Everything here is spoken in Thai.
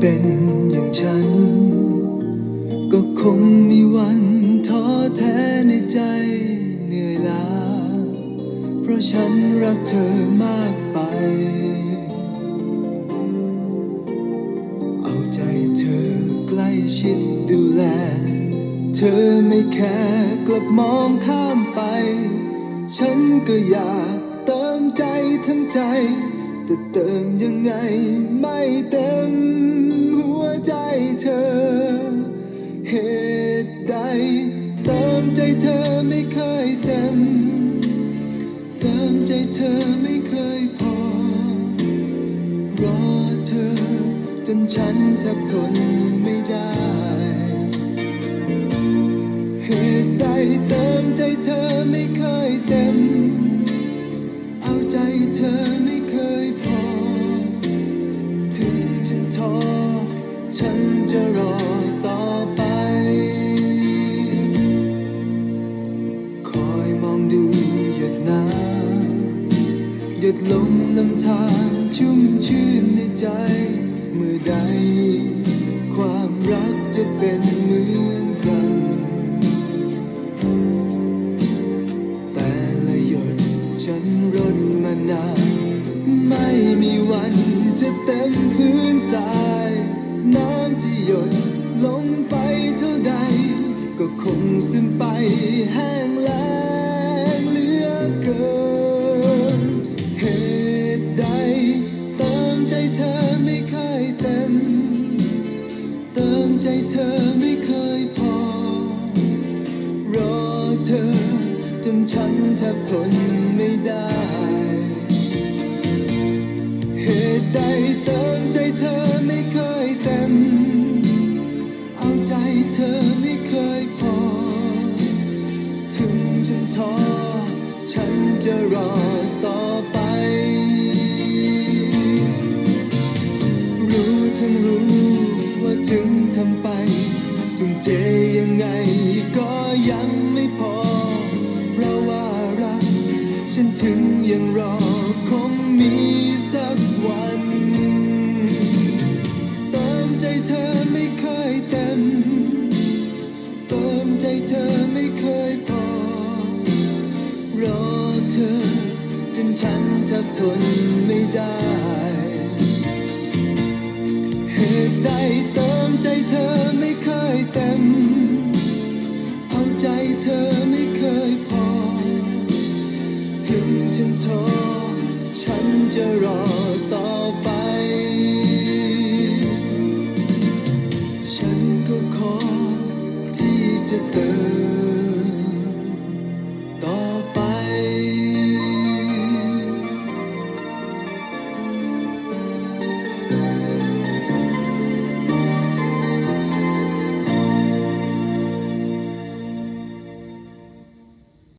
เป็นอย่างฉัน ก็คงมีวันท้อแท้ในใจเหนื่อยล้า เพราะฉันรักเธอมากไป เอาใจเธอใกล้ชิดดูแล เธอไม่แค่กลับมองข้ามไป ฉันก็อยากเติมใจทั้งใจ แต่เติมยังไงไม่เต็มหัวใจเธอ เหตุใดเติมใจเธอไม่เคยเต็ม เติมใจเธอไม่เคยพอ รอเธอจนฉันแทบทนไม่ได้ เหตุใดเติม ฉันจะรอต่อไป คอยมองดูหยดน้ำหยดลงลำธารชุ่มชื่นในใจ เมื่อใด ความรักจะเป็นเหมือนกัน แต่ละหยดฉันรดมานาน ไม่มีวันจะเต็มพื้น ก็คงซึมไปแห้งแล้งเหลือเกิน เหตุใดเติมใจเธอไม่เคยเต็ม เติมใจเธอไม่เคยพอ รอเธอ จนฉันแทบทนไม่ได้ เหตุใดเติมใจเธอไม่เคย ท้อฉันจะรอต่อไป รู้ทั้งรู้ว่าถึงทำไปทุ่มเทยังไงก็ยังไม่พอ เพราะว่ารัก ฉันถึงยังรอคงมีสักวันเติมใจเธอไม่เคยเต็มเติมใจเธอไม่เคยพอ ทนไม่ได้ เหตุใดเติมใจเธอไม่เคยเต็มเอาใจเธอไม่เคยพอ ถึงฉันท้อฉันจะรอต่อไป ฉันก็ขอที่จะเติม